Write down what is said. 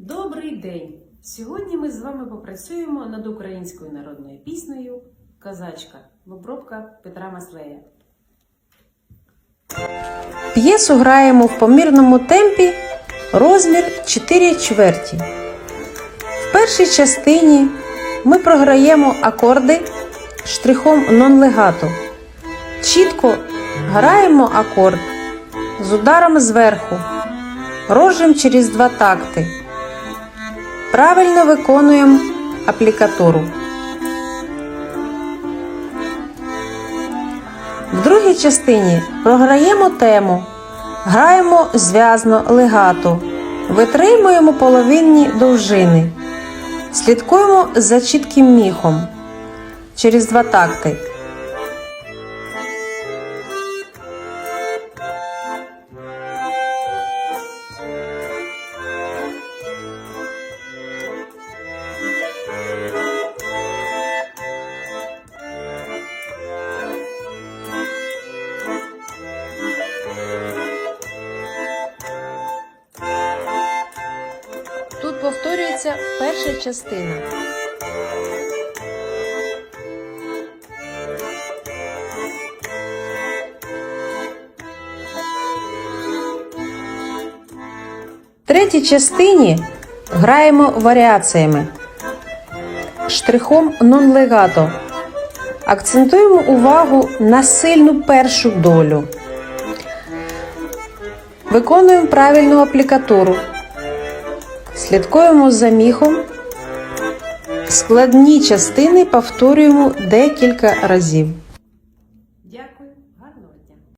Добрий день! Сьогодні ми з вами попрацюємо над українською народною піснею Козачка в обробка Петра Маслея. П'єсу граємо в помірному темпі розмір 4 чверті. В першій частині ми програємо акорди штрихом нон-легато. Чітко граємо акорд з ударом зверху, рожем через два такти. Правильно виконуємо аплікатуру. В другій частині програємо тему, граємо зв'язно легато, витримуємо половинні довжини, слідкуємо за чітким міхом через два такти. Повторюється перша частина. В третій частині граємо варіаціями штрихом нон-легато. Акцентуємо увагу на сильну першу долю. Виконуємо правильну аплікатуру. Слідкуємо за міхом. Складні частини повторюємо декілька разів.